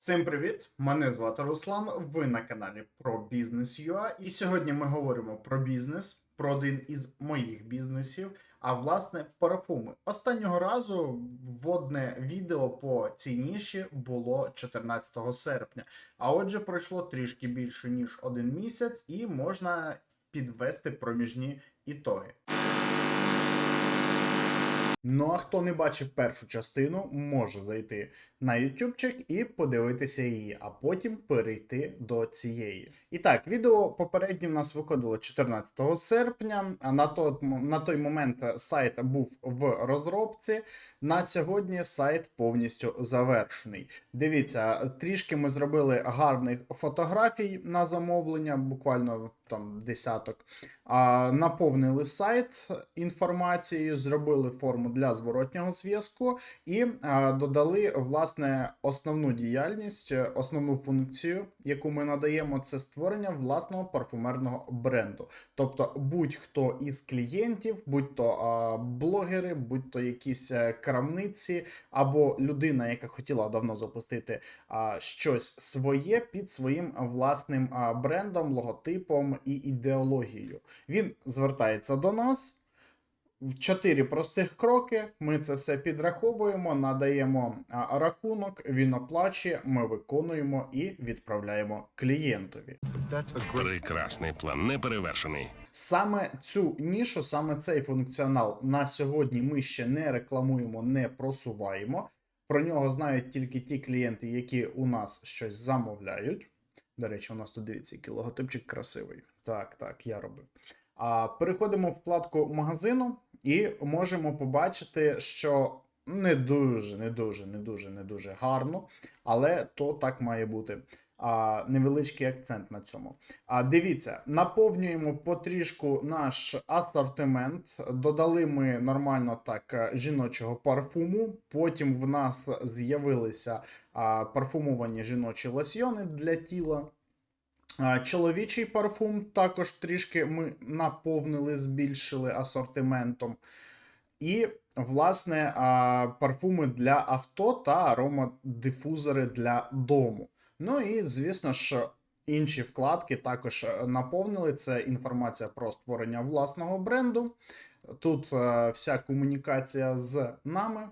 Всім привіт! Мене звати Руслан. Ви на каналі про бізнес UA. І сьогодні ми говоримо про бізнес, про один із моїх бізнесів, а власне парфуми. Останнього разу вводне відео по цій ніші було 14 серпня. А отже, пройшло трішки більше ніж один місяць, і можна підвести проміжні ітоги. Ну а хто не бачив першу частину, може зайти на ютубчик і подивитися її, а потім перейти до цієї. І так, відео попереднє в нас виходило 14 серпня. На той, на той момент сайт був в розробці. На сьогодні сайт повністю завершений. Дивіться, трішки ми зробили гарних фотографій на замовлення, буквально там десяток. А, наповнили сайт інформацією, зробили форму для зворотнього зв'язку і а, додали власне основну діяльність, основну функцію, яку ми надаємо, це створення власного парфумерного бренду. Тобто, будь-хто із клієнтів, будь-то а, блогери, будь-то якісь е, крамниці, або людина, яка хотіла давно запустити а, щось своє під своїм власним а, брендом, логотипом і ідеологією. Він звертається до нас. В чотири простих кроки. Ми це все підраховуємо, надаємо рахунок, він оплачує, ми виконуємо і відправляємо клієнтові. Прекрасний план, неперевершений. Саме цю нішу, саме цей функціонал на сьогодні ми ще не рекламуємо, не просуваємо. Про нього знають тільки ті клієнти, які у нас щось замовляють. До речі, у нас тут дивіться, який логотипчик красивий. Так, так, я робив. А переходимо в вкладку магазину і можемо побачити, що не дуже, не дуже, не дуже, не дуже гарно, але то так має бути. А, невеличкий акцент на цьому. А дивіться, наповнюємо потрішку наш асортимент. Додали ми нормально так е, жіночого парфуму. Потім в нас з'явилися парфумовані жіночі лосьйони для тіла. Чоловічий парфум також трішки ми наповнили, збільшили асортиментом. І, власне, парфуми для авто та аромадифузори для дому. Ну і, звісно ж, інші вкладки також е, наповнили. Це інформація про створення власного бренду. Тут е, вся комунікація з нами.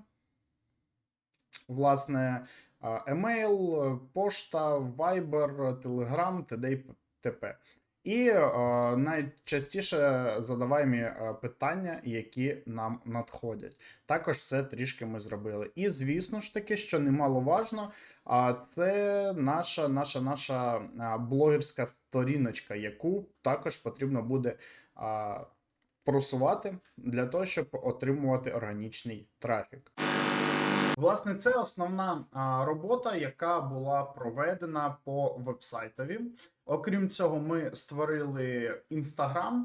Власне, емейл, е, пошта, Viber, Telegram, т.д. і т.п. І е, найчастіше задаваємі е, питання, які нам надходять. Також це трішки ми зробили. І звісно ж таки, що немаловажно, а це наша наша наша блогерська сторіночка, яку також потрібно буде просувати для того, щоб отримувати органічний трафік. Власне, це основна робота, яка була проведена по вебсайтові. Окрім цього, ми створили Instagram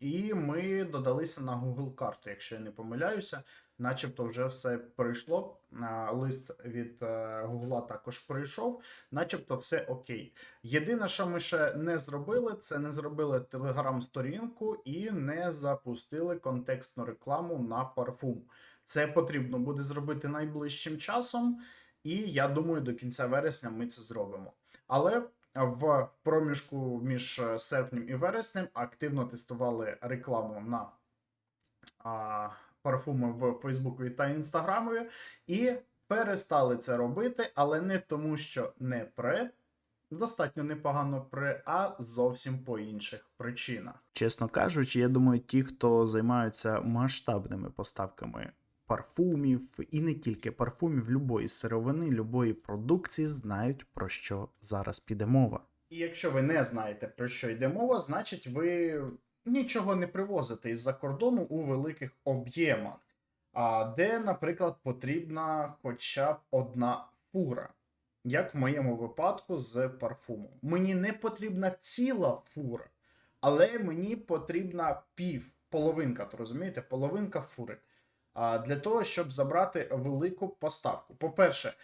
і ми додалися на Google карту, якщо я не помиляюся, начебто вже все прийшло. Лист від е, Google також прийшов, начебто все окей. Єдине, що ми ще не зробили, це не зробили телеграм-сторінку і не запустили контекстну рекламу на парфум. Це потрібно буде зробити найближчим часом, і я думаю, до кінця вересня ми це зробимо. Але в проміжку між е, серпнем і вереснем активно тестували рекламу на а, парфуми в Фейсбукові та Інстаграмові, і перестали це робити, але не тому, що не пре. Достатньо непогано при, а зовсім по інших причинах. Чесно кажучи, я думаю, ті, хто займаються масштабними поставками парфумів і не тільки парфумів, любої сировини, любої продукції, знають про що зараз піде мова. І якщо ви не знаєте про що йде мова, значить ви нічого не привозите із-за кордону у великих об'ємах, де, наприклад, потрібна хоча б одна фура. Як в моєму випадку з парфумом. Мені не потрібна ціла фура, але мені потрібна пів, половинка, то розумієте, половинка фури. Для того, щоб забрати велику поставку. По-перше,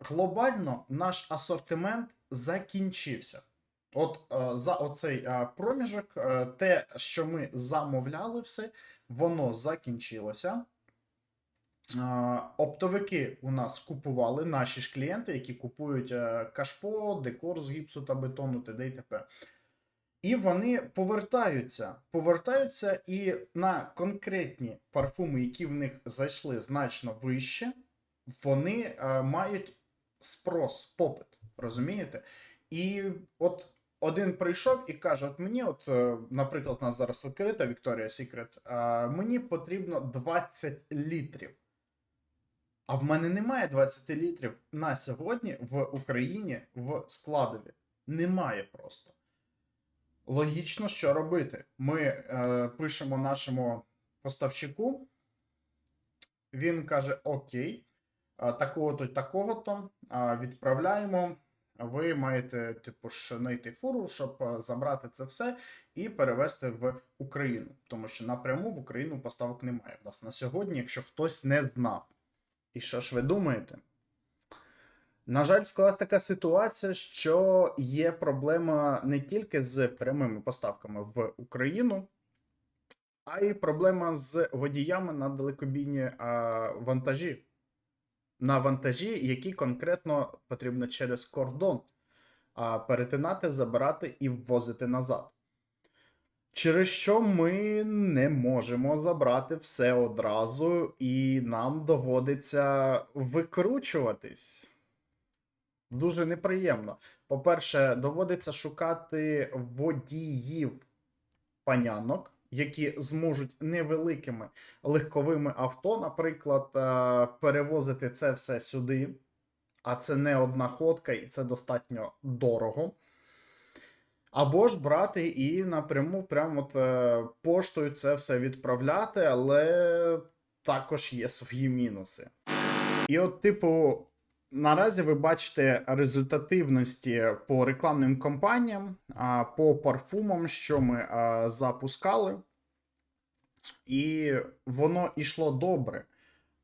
глобально наш асортимент закінчився. От е, за оцей е, проміжок, е, те, що ми замовляли, все, воно закінчилося. Оптовики у нас купували наші ж клієнти, які купують кашпо, декор з гіпсу та бетону, т.д. і т.п. І вони повертаються. Повертаються і на конкретні парфуми, які в них зайшли значно вище, вони е, мають спрос, попит. Розумієте? І от один прийшов і каже: От мені, от, е, наприклад, у нас зараз відкрита Secret, е, мені потрібно 20 літрів. А в мене немає 20 літрів на сьогодні в Україні в складові. Немає просто. Логічно, що робити. Ми е, пишемо нашому поставщику. Він каже: Окей, такого-то, такого-то, відправляємо. Ви маєте, типу, ж знайти фуру, щоб е, забрати це все і перевезти в Україну. Тому що напряму в Україну поставок немає. В нас на сьогодні, якщо хтось не знав. І що ж ви думаєте? На жаль, склалась така ситуація, що є проблема не тільки з прямими поставками в Україну, а й проблема з водіями на далекобійні вантажі. На вантажі, які конкретно потрібно через кордон перетинати, забирати і ввозити назад. Через що ми не можемо забрати все одразу, і нам доводиться викручуватись. Дуже неприємно. По-перше, доводиться шукати водіїв панянок, які зможуть невеликими легковими авто, наприклад, е, перевозити це все сюди. А це не одна ходка, і це достатньо дорого. Або ж брати і напряму прямо от, е, поштою це все відправляти, але також є свої мінуси. І от, типу, наразі ви бачите результативності по рекламним кампаніям, по парфумам, що ми запускали, і воно йшло добре.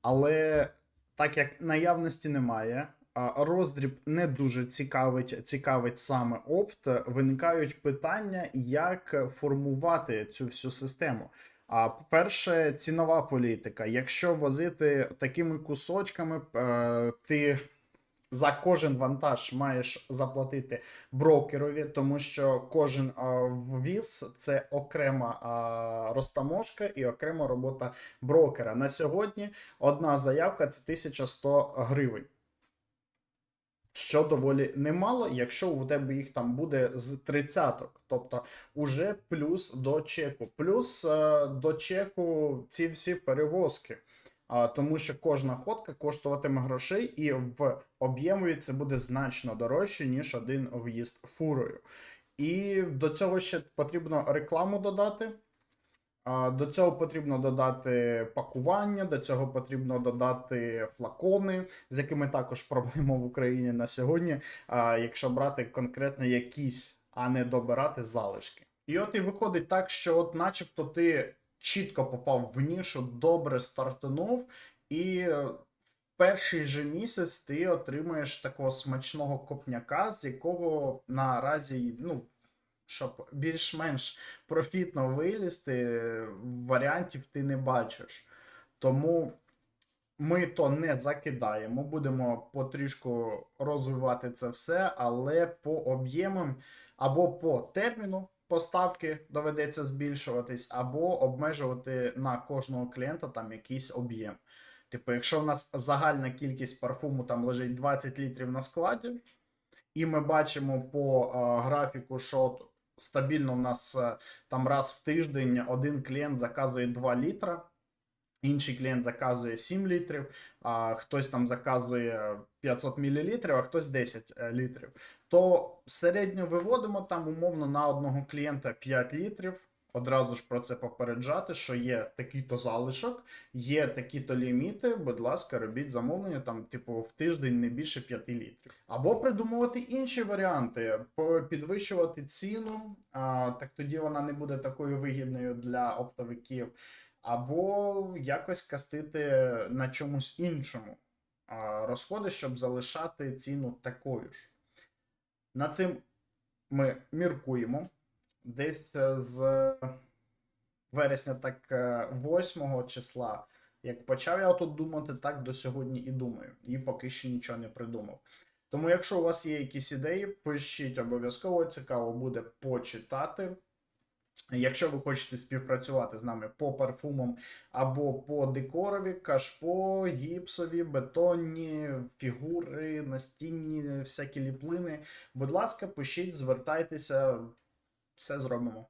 Але так як наявності немає, роздріб не дуже цікавить, цікавить саме опт, виникають питання, як формувати цю всю систему. А по-перше, цінова політика. Якщо возити такими кусочками, е, ти за кожен вантаж маєш заплатити брокерові, тому що кожен ввіз це окрема розтаможка і окрема робота брокера. На сьогодні одна заявка це 1100 гривень. Що доволі немало, якщо у тебе їх там буде з тридцяток, тобто уже плюс до чеку, плюс е, до чеку ці всі перевозки. Тому що кожна ходка коштуватиме грошей, і в об'ємові це буде значно дорожче, ніж один в'їзд фурою. І до цього ще потрібно рекламу додати. До цього потрібно додати пакування, до цього потрібно додати флакони, з якими також проблема в Україні на сьогодні, якщо брати конкретно якісь, а не добирати залишки. І от і виходить так, що, от, начебто, ти чітко попав в нішу, добре стартанув, і в перший же місяць ти отримаєш такого смачного копняка, з якого наразі, ну, щоб більш-менш профітно вилізти, варіантів ти не бачиш. Тому ми то не закидаємо, будемо потрішку розвивати це все, але по об'ємам або по терміну поставки доведеться збільшуватись, або обмежувати на кожного клієнта там якийсь об'єм. Типу, якщо в нас загальна кількість парфуму там лежить 20 літрів на складі, і ми бачимо по е, графіку, що стабільно в нас е, там раз в тиждень один клієнт заказує 2 літра. Інший клієнт заказує 7 літрів, а хтось там заказує 500 мл, а хтось 10 е, літрів. То середньо виводимо там умовно на одного клієнта 5 літрів. Одразу ж про це попереджати, що є такий-то залишок, є такі-то ліміти. Будь ласка, робіть замовлення там, типу, в тиждень не більше 5 літрів. Або придумувати інші варіанти, підвищувати ціну, а, так тоді вона не буде такою вигідною для оптовиків або якось кастити на чомусь іншому розходи, щоб залишати ціну такою ж. Над цим ми міркуємо. Десь е, з вересня, так е, 8 числа Як почав я тут думати, так до сьогодні і думаю. І поки що нічого не придумав. Тому, якщо у вас є якісь ідеї, пишіть обов'язково, цікаво буде почитати. Якщо ви хочете співпрацювати з нами по парфумам або по декорові, кашпо, гіпсові, бетонні, фігури, настінні, всякі ліплини, будь ласка, пишіть, звертайтеся, все зробимо.